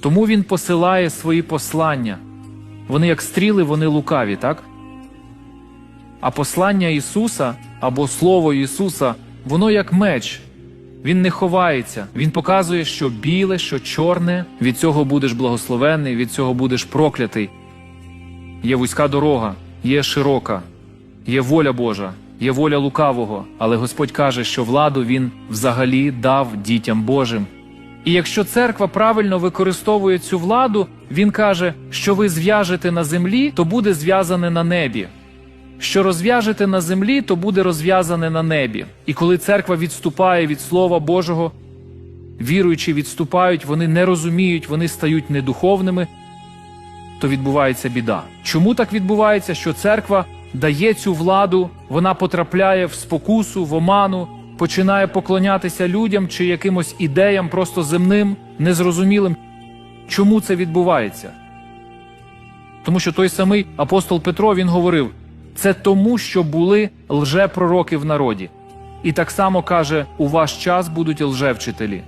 Тому він посилає свої послання. Вони як стріли, вони лукаві, так? А послання Ісуса або Слово Ісуса, воно як меч. Він не ховається. Він показує, що біле, що чорне, від цього будеш благословений, від цього будеш проклятий. Є вузька дорога, є широка, є воля Божа, є воля лукавого, але Господь каже, що владу Він взагалі дав дітям Божим. І якщо церква правильно використовує цю владу, він каже, що ви зв'яжете на землі, то буде зв'язане на небі. Що розв'яжете на землі, то буде розв'язане на небі. І коли церква відступає від Слова Божого, віруючі відступають, вони не розуміють, вони стають недуховними, то відбувається біда. Чому так відбувається? Що церква дає цю владу, вона потрапляє в спокусу, в оману, починає поклонятися людям чи якимось ідеям, просто земним, незрозумілим. Чому це відбувається? Тому що той самий апостол Петро він говорив: це тому, що були лжепророки в народі. І так само каже: у ваш час будуть лжевчителі.